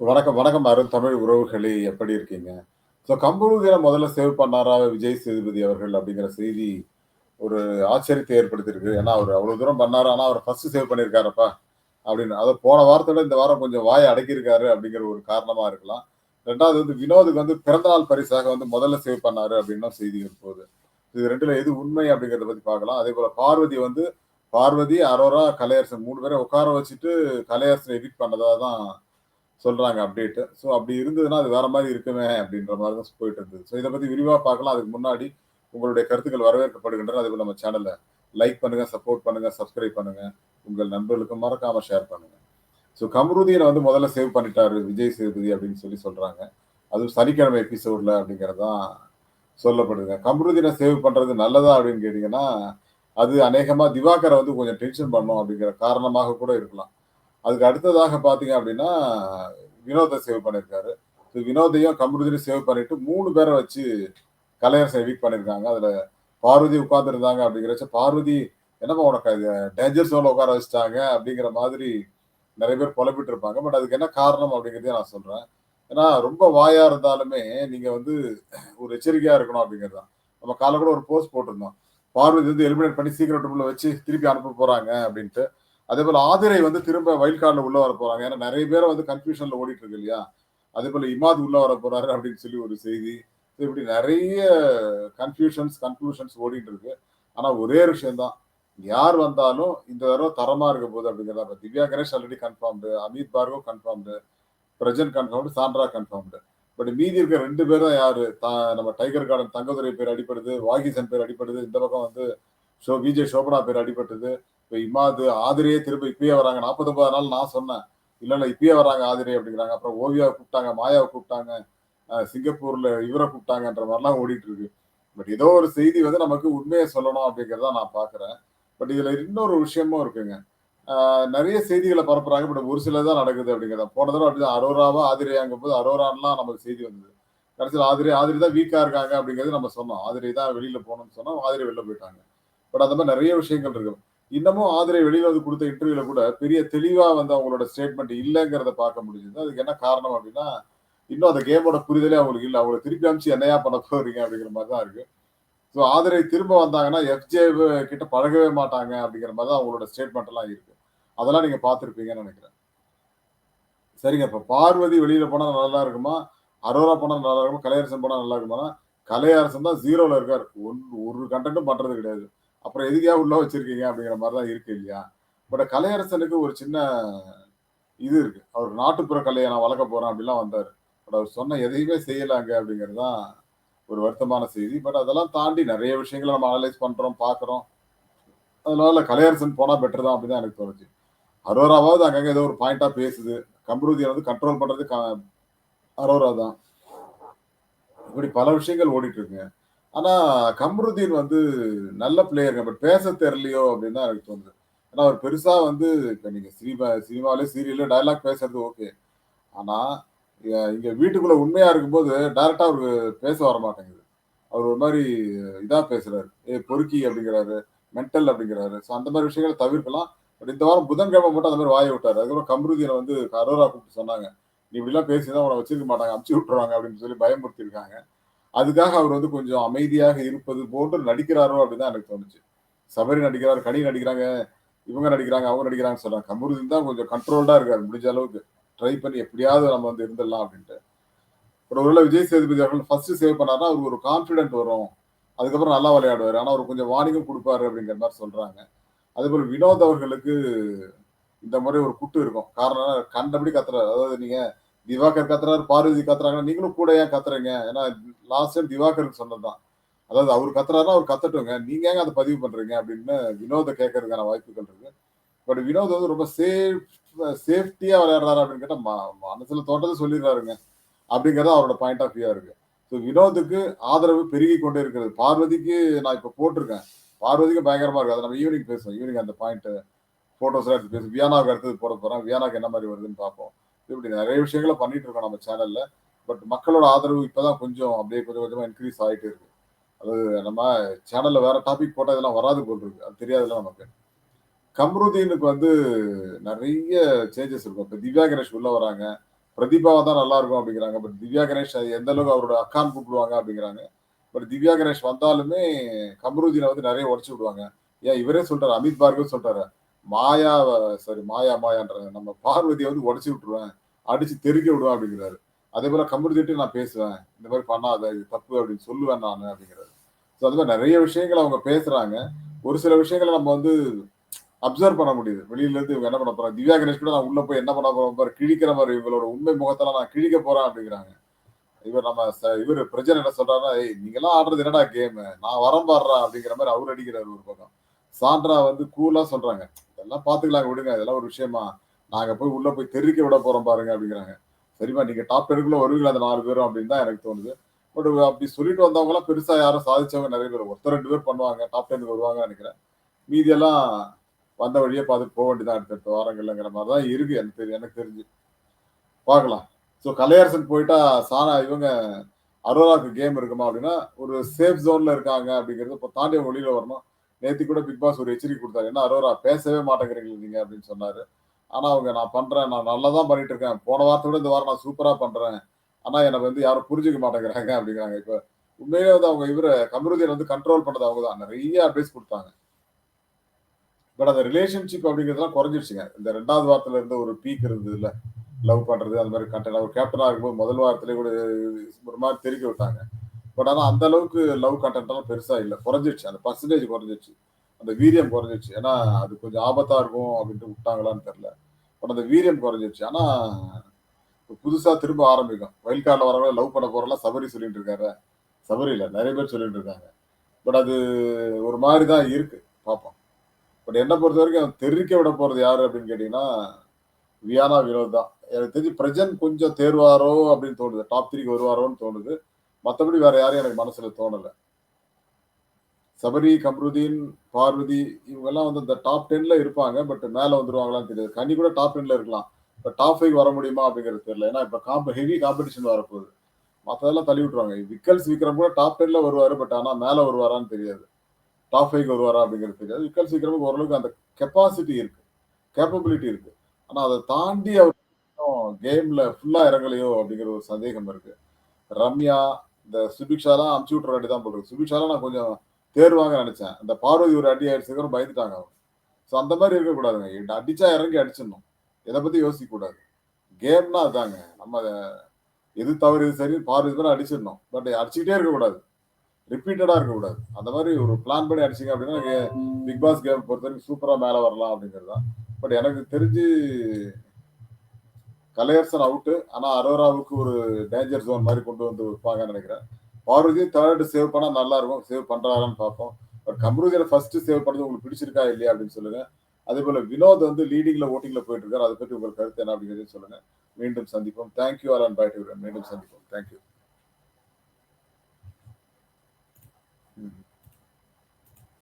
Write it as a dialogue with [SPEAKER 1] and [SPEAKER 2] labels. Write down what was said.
[SPEAKER 1] வணக்கம், வணக்கம் அருண் தமிழ் உறவுகளே எப்படி இருக்கீங்க? ஸோ கம்பெனிகள முதல்ல சேவ் பண்ணாரா விஜய் சேதுபதி அவர்கள் அப்படிங்கிற செய்தி ஒரு ஆச்சரியத்தை ஏற்படுத்தியிருக்கு. ஏன்னா, அவர் அவ்வளோ தூரம் பண்ணாரு. ஆனால் அவர் ஃபர்ஸ்ட் சேவ் பண்ணியிருக்காருப்பா அப்படின்னு. அதை போன வாரத்தோட விட இந்த வாரம் கொஞ்சம் வாயை அடக்கியிருக்காரு அப்படிங்கிற ஒரு காரணமாக இருக்கலாம். ரெண்டாவது வந்து வினோதுக்கு வந்து பிறந்தநாள் பரிசாக வந்து முதல்ல சேவ் பண்ணாரு அப்படின்னும் செய்திகள் போகுது. இது ரெண்டுல எது உண்மை அப்படிங்கிறத பற்றி பார்க்கலாம். அதே போல் பார்வதி வந்து பார்வதி, அரோரா, கலையரசன் மூணு பேரை உட்கார வச்சுட்டு கலையரசன் எடிட் பண்ணதாக தான் சொல்றாங்க அப்டேட்டு ஸோ அப்படி இருந்ததுன்னா, அது வேற மாதிரி இருக்குமே அப்படின்ற மாதிரி தான் போயிட்டு இருந்தது. ஸோ இதை பத்தி விரிவா பார்க்கலாம். அதுக்கு முன்னாடி உங்களுடைய கருத்துக்கள் வரவேற்கப்படுகின்றன. அதுக்கு நம்ம சேனலை லைக் பண்ணுங்க, சப்போர்ட் பண்ணுங்க, சப்ஸ்கிரைப் பண்ணுங்க. உங்கள் நண்பர்களுக்கு மறக்காம ஷேர் பண்ணுங்க. ஸோ கமருதீனை வந்து முதல்ல சேவ் பண்ணிட்டாரு விஜய் சேதுபதி அப்படின்னு சொல்லி சொல்றாங்க. அதுவும் சனிக்கிழமை எபிசோட்ல அப்படிங்கிறது தான் சொல்லப்படுதுங்க. கமருதீனை சேவ் பண்றது நல்லதா அப்படின்னு கேட்டீங்கன்னா, அது அநேகமாக திவாகரை வந்து கொஞ்சம் டென்ஷன் பண்ணும் அப்படிங்கிற காரணமாக கூட இருக்கலாம். அதுக்கு அடுத்ததாக பார்த்தீங்க அப்படின்னா, வினோத சேவ் பண்ணியிருக்காரு. ஸோ வினோதையும் கமருதீனையும் சேவ் பண்ணிட்டு மூணு பேரை வச்சு கலையரசன் எவிக்ட் பண்ணியிருக்காங்க. அதில் பார்வதி உட்காந்துருந்தாங்க அப்படிங்கிறச்ச, பார்வதி என்னம்மா உனக்கு அது டேஞ்சர் சோனில் உட்கார வச்சுட்டாங்க அப்படிங்கிற மாதிரி நிறைய பேர் புலப்பிட்டு இருப்பாங்க. பட் அதுக்கு என்ன காரணம் அப்படிங்கிறதையும் நான் சொல்கிறேன் ஏன்னா ரொம்ப வாயா இருந்தாலுமே நீங்கள் வந்து ஒரு எச்சரிக்கையாக இருக்கணும் அப்படிங்கிறது தான். நம்ம காலை கூட ஒரு போஸ்ட் போட்டிருந்தோம். பார்வதி வந்து எலிமினேட் பண்ணி சீக்கிரம் ரூமில் வச்சு திருப்பி அனுப்ப போகிறாங்க அப்படின்ட்டு. அதே போல் ஆதிரை வந்து திரும்ப வைல்ட் கார்டில் உள்ள வர போறாங்க. ஏன்னா நிறைய பேர வந்து கன்ஃப்யூஷன்ல ஓடிட்டு இருக்கு இல்லையா? அதேபோல இமாத் உள்ள வர போறாரு அப்படின்னு சொல்லி ஒரு செய்தி. இப்படி நிறைய கன்ஃப்யூஷன்ஸ், கன்க்ளூஷன்ஸ் ஓடிட்டு இருக்கு. ஆனா ஒரே விஷயம்தான் விஷயம் தான். யார் வந்தாலும் இந்த தடவை தரமா இருக்க போகுது அப்படிங்கிறத Divya Ganesh already confirmed Amit Bhargav confirmed Prajan confirmed Sandra confirmed but மீதி இருக்க ரெண்டு பேர் தான் யாரு? த நம்ம டைகர் கார்டன் தங்கதுரை பேர் அடிப்படுது வாகிசன் பேர் அடிப்படுது இந்த பக்கம் வந்து ஷோ விஜய் சோபனா பேர் அடிபட்டது. இப்போ இமாது, ஆதிரியே திரும்ப இப்பயே வராங்க. 49 நாள் நான் சொன்னேன். இல்லை இல்லை இப்பயே வராங்க ஆதிரியே அப்படிங்கிறாங்க. அப்புறம் ஓவியாவை கூப்பிட்டாங்க. மாயாவை கூப்பிட்டாங்க. சிங்கப்பூர்ல இவரை கூப்பிட்டாங்கன்ற மாதிரிலாம் ஓடிட்டு இருக்கு. பட் ஏதோ ஒரு செய்தி வந்து நமக்கு உண்மையை சொல்லணும் அப்படிங்கிறத நான் பார்க்குறேன் பட் இதுல இன்னொரு விஷயமும் இருக்குங்க. நிறைய செய்திகளை பரப்புறாங்க. பட் ஒரு சில தான் நடக்குது அப்படிங்கிறத. போன தடவை அப்படிதான் அரோராவா, ஆதிரையாங்கும்போது அரோரான்லாம் நமக்கு செய்தி வந்தது. கடைசியில் ஆதிரி ஆதிரி தான் வீக்கா இருக்காங்க அப்படிங்கிறது நம்ம சொன்னோம். ஆதிரி தான் வெளியில போகணும்னு சொன்னோம். ஆதிரி வெளில போயிட்டாங்க. பட் அந்த மாதிரி நிறைய விஷயங்கள் இருக்கு. இன்னமும் ஆதிரை வெளியில வந்து கொடுத்த இன்டர்வியூல கூட பெரிய தெளிவா வந்து அவங்களோட ஸ்டேட்மெண்ட் இல்லைங்கிறத பார்க்க முடிஞ்சது. அதுக்கு என்ன காரணம் அப்படின்னா, இன்னும் அந்த கேமோட புரிதலே அவங்களுக்கு இல்லை அவங்கள திருப்பி அனுப்பிச்சு என்னையா பண்ண போறீங்க அப்படிங்கிற மாதிரி தான் இருக்கு. ஸோ ஆதிரை திரும்ப வந்தாங்கன்னா, எஃப்ஜே கிட்ட பழகவே மாட்டாங்க அப்படிங்கிற மாதிரி தான் அவங்களோட ஸ்டேட்மெண்ட் எல்லாம் இருக்கு. அதெல்லாம் நீங்க பார்த்திருப்பீங்கன்னு நினைக்கிறேன் சரிங்க. இப்ப பார்வதி வெளியில போனா நல்லா இருக்குமா? அரோரா போனா நல்லா இருக்குமா? கலையரசன் போனா நல்லா இருக்குமானா, கலையரசன் தான் ஜீரோல இருக்காரு. ஒன் ஒரு கன்டென்ட்டும் பண்றது கிடையாது. அப்புறம் எதுக்குய்யா உள்ள வச்சிருக்கீங்க அப்படிங்கிற மாதிரி தான் இருக்கு இல்லையா? பட் கலையரசனுக்கு ஒரு சின்ன இது இருக்கு. அவர் நாட்டுப்புற கலையை நான் வளர்க்க போறேன் அப்படிலாம் வந்தார் பட் அவர் சொன்ன எதையுமே செய்யலாங்க அப்படிங்கிறது தான் ஒரு வருத்தமான செய்தி. பட் அதெல்லாம் தாண்டி நிறைய விஷயங்கள நம்ம அனலைஸ் பண்றோம், பார்க்கிறோம். அதனால கலையரசன் போனா பெட்டர் தான் அப்படின்னு தான் எனக்கு தோணுச்சு. அரோராவாவது அங்கங்க ஏதோ ஒரு பாயிண்டா பேசுது. கம்ருதிய வந்து கண்ட்ரோல் பண்றது அரோரா தான். இப்படி பல விஷயங்கள் ஓடிட்டு இருக்குங்க. ஆனா கம்ருதீன் வந்து நல்ல பிளேயருங்க பட் பேச தெரியலையோ அப்படின்னு தான் எனக்கு தோணுது. ஏன்னா அவர் பெருசா வந்து இப்ப நீங்க சினிமா சினிமாவிலே சீரியல்ல டயலாக் பேசுறது ஓகே. ஆனா இங்க வீட்டுக்குள்ள உண்மையா இருக்கும்போது டைரக்டா அவருக்கு பேச வர மாட்டேங்குது அவர் ஒரு மாதிரி இதா பேசுறாரு. ஏ பொறுக்கி அப்படிங்கிறாரு. மென்டல் அப்படிங்கிறாரு. ஸோ அந்த மாதிரி விஷயங்கள தவிர்க்கலாம். பட் இந்த வாரம் புதன்கிழமை மட்டும் அந்த மாதிரி வாயை விட்டாரு. அதுக்கப்புறம் கம்ருதீன வந்து கரோரா கூப்பிட்டு சொன்னாங்க. நீ இப்படிலாம் பேசிதான் உன வச்சிருக்க மாட்டாங்க. அமுச்சு விட்டுருவாங்க அப்படின்னு சொல்லி பயமுறுத்தியிருக்காங்க. அதுக்காக அவர் வந்து கொஞ்சம் அமைதியாக இருப்பது போன்று நடிக்கிறாரோ அப்படின்னு தான் எனக்கு தோணுச்சு. சபரி நடிக்கிறார் கனி நடிக்கிறாங்க, இவங்க நடிக்கிறாங்க, அவங்க நடிக்கிறாங்கன்னு சொல்றாங்க. கமருதீன் தான் கொஞ்சம் கண்ட்ரோல்டா இருக்காரு. முடிஞ்ச அளவுக்கு. ட்ரை பண்ணி எப்படியாவது நம்ம வந்து இருந்துடலாம் அப்படின்ட்டு. ஒரு ஒருவேளை விஜய் சேதுபதி அவர்கள் ஃபர்ஸ்ட் சேவ் பண்ணாருன்னா, அவருக்கு ஒரு கான்ஃபிடென்ட் வரும். அதுக்கப்புறம் நல்லா விளையாடுவார் ஆனால் அவர் கொஞ்சம் வார்னிங்கும் கொடுப்பாரு அப்படிங்கிற மாதிரி சொல்றாங்க. அதேபோல் வினோத் அவர்களுக்கு இந்த முறை ஒரு குட்டு இருக்கும். காரணம் கண்டபடி கத்துறாரு. அதாவது நீங்க திவாகர் கத்துறாரு, பார்வதி கத்துறாங்க நீங்களும் கூட ஏன் கத்துறீங்க? ஏன்னா லாஸ்ட் டைம் திவாகருக்கு சொன்னது தான். அதாவது அவர் கத்துறாருன்னா அவர் கத்தட்டுங்க. நீங்க ஏங்க அதை பதிவு பண்றீங்க அப்படின்னு வினோத கேட்கறதுக்கான வாய்ப்புகள் இருக்கு. பட் வினோத் வந்து ரொம்ப சேஃப் சேஃப்டியா விளையாடுறாரு அப்படின்னு கேட்டா, ம மனசுல தோட்டத்தை சொல்லிடுறாருங்க. அப்படிங்கிறது அவரோட பாயிண்ட் ஆஃப் வியூ இருக்கு. ஸோ வினோத்துக்கு ஆதரவு பெருகி கொண்டே இருக்கிறது. பார்வதிக்கு நான் இப்ப போட்டிருக்கேன். பார்வதிக்கு பயங்கரமா இருக்கு. அதை நம்ம ஈவினிங் பேசுவோம். ஈவினிங் அந்த பாயிண்ட் ஃபோட்டோஸ்லாம் எடுத்து பேசுவோம். வியானாவுக்கு அடுத்தது போட போறேன். வியானாக்கு என்ன மாதிரி வருதுன்னு பார்ப்போம். இப்படி நிறைய விஷயங்கள பண்ணிட்டு இருக்கோம் நம்ம சேனல்ல. பட் மக்களோட ஆதரவு இப்பதான் கொஞ்சம் அப்படியே கொஞ்சம் கொஞ்சமா இன்க்ரீஸ் ஆயிட்டு இருக்கு. அது நம்ம சேனல்ல வேற டாபிக் போட்டால் இதெல்லாம் வராது போல இருக்கு. அது தெரியாதுல்ல நமக்கு. கம்ருதீனுக்கு வந்து நிறைய சேஞ்சஸ் இருக்கும். இப்போ திவ்யா கணேஷ் உள்ள வராங்க. பிரதீபா தான் நல்லா இருக்கும் அப்படிங்கிறாங்க பட் திவ்யா கணேஷ் எந்த அளவுக்கு அவரோட அக்கான்னு கூப்பிடுவாங்க அப்படிங்கிறாங்க பட் திவ்யா கணேஷ் வந்தாலுமே கம்ருதீனை வந்து நிறைய உடச்சு விடுவாங்க ஏன் இவரே சொல்றாரு அமித் பார்கவ் சொல்றாரு மாயா சாரி மாயா மாயான்றாங்க நம்ம பார்வதியை வந்து உடச்சி விட்டுருவேன். அடிச்சு தெருக்க விடுவேன் அப்படிங்கிறாரு. அதே போல கமருதிட்டு நான் பேசுவேன். இந்த மாதிரி பண்ணாத இது தப்பு அப்படின்னு சொல்லுவேன் நான் அப்படிங்கிறாரு. ஸோ அது மாதிரி நிறைய விஷயங்கள் அவங்க பேசுறாங்க. ஒரு சில விஷயங்களை நம்ம வந்து அப்சர்வ் பண்ண முடியுது. வெளியில இருந்து இவங்க என்ன பண்ண போறாங்க? திவ்யா கணேஷ் கூட நான் உள்ள போய் என்ன பண்ண போறோம் பாரு கிழிக்கிற மாதிரி இவங்களோட உண்மை முகத்தெல்லாம் நான் கிழிக்க போறேன் அப்படிங்கிறாங்க. இவர் நம்ம இவர் பிரஜன் என்ன சொல்றாருன்னா "ஏய், நீங்கெல்லாம் ஆடுறது என்னடா கேமு நான் வரம் பாடுறா அப்படிங்கிற மாதிரி அவர் அடிக்கிறாரு ஒரு பக்கம். சாண்ட்ரா வந்து கூலா சொல்றாங்க. அதெல்லாம் பார்த்துக்கலாம் விடுங்க. இதெல்லாம் ஒரு விஷயமா. நாங்க போய் உள்ள போய் தெரிவிக்க விட போறோம் பாருங்க அப்படிங்கிறாங்க. சரிம்மா நீங்க டாப் டெனுக்குள்ள வருவீங்களா அந்த நாலு பேரும் அப்படின்னு தான் எனக்கு தோணுது. பட் அப்படி சொல்லிட்டு வந்தவங்க எல்லாம் பெருசா யாரும் சாதிச்சவங்க நிறைய பேர் ஒருத்தர் ரெண்டு பேர் பண்ணுவாங்க டாப் டெனுக்கு வருவாங்க நினைக்கிறேன். மீதியெல்லாம் வந்த வழியே பார்த்துட்டு போக வேண்டியதான் அடுத்தடுத்த வாரங்கள்ங்கிற மாதிரி தான் இருக்கு எனக்கு தெரியும் எனக்கு தெரிஞ்சு. பார்க்கலாம். ஸோ கலையரசன் போயிட்டா சானா இவங்க அரோராக்கு கேம் இருக்குமா அப்படின்னா ஒரு சேஃப் ஜோன்ல இருக்காங்க அப்படிங்கிறது இப்போ தாண்டி அவங்க வெளியில வரணும். நேத்தி கூட பிக் பாஸ் ஒரு எச்சரிக்கை கொடுத்தாரு. என்ன அரோரா பேசவே மாட்டேங்கிறீங்க நீங்க அப்படின்னு சொன்னாரு. ஆனா அவங்க நான் பண்றேன். நான் நல்லா தான் பண்ணிட்டு இருக்கேன். போன வாரத்தை விட இந்த வாரம் நான் சூப்பரா பண்றேன். ஆனா எனக்கு வந்து யாரும் புரிஞ்சுக்க மாட்டேங்கிறாங்க அப்படிங்கிறாங்க. இப்ப உண்மையிலே வந்து அவங்க இவரை கமருதீன் வந்து கண்ட்ரோல் பண்ணது அவங்க தான். நிறைய அட்வைஸ் கொடுத்தாங்க. பட் அந்த ரிலேஷன்ஷிப் அப்படிங்கிறதுலாம் குறைஞ்சிருச்சுங்க. இந்த ரெண்டாவது வாரத்துல இருந்து ஒரு பீக் இருந்தது இல்ல. லவ் பண்றது அந்த மாதிரி கண்டென்ட் அவர் கேப்டனா இருக்கும்போது முதல் வாரத்திலே கூட ஒரு மாதிரி தெரிவிக்க விட்டாங்க. பட் ஆனால் அந்த அளவுக்கு லவ் கண்டென்ட்லாம் எல்லாம் இல்லை. குறைஞ்சிருச்சு. அந்த பர்சன்டேஜ் குறைஞ்சிருச்சு. அந்த வீரியம் குறைஞ்சிருச்சு. ஏன்னா அது கொஞ்சம் ஆபத்தாக இருக்கும் அப்படின்ட்டு விட்டாங்களான்னு தெரில பட் அந்த வீரியம் குறைஞ்சிருச்சு. ஆனால் புதுசாக திரும்ப ஆரம்பிக்கும். வயல் கார்டில் வரவங்க லவ் பண்ண போகிறலாம் சபரி சொல்லிட்டு இருக்காரு. சபரி நிறைய பேர் சொல்லிட்டு இருக்காங்க. பட் அது ஒரு மாதிரி தான் இருக்கு. பார்ப்போம் பட் என்னை பொறுத்த வரைக்கும் தெரிவிக்க விட போகிறது யார் அப்படின்னு கேட்டிங்கன்னா வியானா வினோத் தான். எனக்கு தெரிஞ்சு பிரஜன் கொஞ்சம் தேர்வாரோ அப்படின்னு தோணுது. டாப் த்ரீக்கு வருவாரோன்னு தோணுது. மற்றபடி வேற யாரும் எனக்கு மனசுல தோணல. சபரி கம்ருதீன் பார்வதி இவங்க எல்லாம் வந்து இந்த டாப் டென்ல இருப்பாங்க பட் மேல வந்துருவாங்களான்னு தெரியாது. கனி கூட டாப் டென்ல இருக்கலாம். இப்போ டாப் ஃபைவ் வர முடியுமா அப்படிங்கிறது தெரியல. ஏன்னா இப்ப காம்ப ஹெவி காம்படிஷன் வரப்போகுது. மற்றதெல்லாம் தள்ளி விட்டுருவாங்க. விக்கல்ஸ் விக்ரம் கூட டாப் டென்ல வருவாரு பட் ஆனா மேல வருவாரான்னு தெரியாது. டாப் ஃபைவ் வருவாரா அப்படிங்கிறது தெரியாது. விக்கல்ஸ் விக்ரமுக்கு ஓரளவுக்கு அந்த கெப்பாசிட்டி இருக்கு. கேப்பபிலிட்டி இருக்கு. ஆனா அதை தாண்டி அவர் கேம்ல ஃபுல்லா இறங்கலையோ அப்படிங்கிற ஒரு சந்தேகம் இருக்கு. ரம்யா இந்த சுபிக்ஷாலாம் அமுச்சு விட்ற வேண்டி தான் போடுறது சுபிக்ஷாலாம் நான் கொஞ்சம் தேர்வாங்க நினைச்சேன். இந்த பார்வதி ஒரு அடி ஆயிடுச்சுக்கிறோம் பயந்துட்டாங்க அவங்க. ஸோ அந்த மாதிரி இருக்கக்கூடாதுங்க. அடிச்சா இறங்கி அடிச்சிடணும். இதை பற்றி யோசிக்க கூடாது கேம்னா அதாங்க. நம்ம எது தவறு இது சரி பார்வதி பேர் அடிச்சிடணும். பட் அடிச்சுக்கிட்டே இருக்கக்கூடாது. ரிப்பீட்டடாக இருக்கக்கூடாது. அந்த மாதிரி ஒரு பிளான் பண்ணி அடிச்சிங்க அப்படின்னா பிக் பாஸ் கேம் பொறுத்த வரைக்கும் சூப்பராக மேலே வரலாம் அப்படிங்கிறது தான். பட் எனக்கு தெரிஞ்சு கலையரசன் அவுட்டு ஆனா அரோராவுக்கு ஒரு டேஞ்சர் ஜோன் மாதிரி கொண்டு வந்து வைப்பாங்கன்னு நினைக்கிறேன். பார்வதி தேர்ட் சேவ் பண்ணா நல்லா இருக்கும் சேவ் பண்றாரான்னு பார்ப்போம். பட் கம்ருதியில ஃபர்ஸ்ட் சேவ் பண்ணது உங்களுக்கு பிடிச்சிருக்கா இல்லையா அப்படின்னு சொல்லுங்க. அதே போல வினோத் வந்து லீடிங்ல ஓட்டிங்ல போயிட்டு இருக்காரு. அதை பற்றி உங்கள் கருத்து என்ன அப்படிங்கிறதையும் சொல்லுங்க. மீண்டும் சந்திப்போம். தேங்க்யூ ஆல் அண்ட் பை மீண்டும் சந்திப்போம். தேங்க்யூ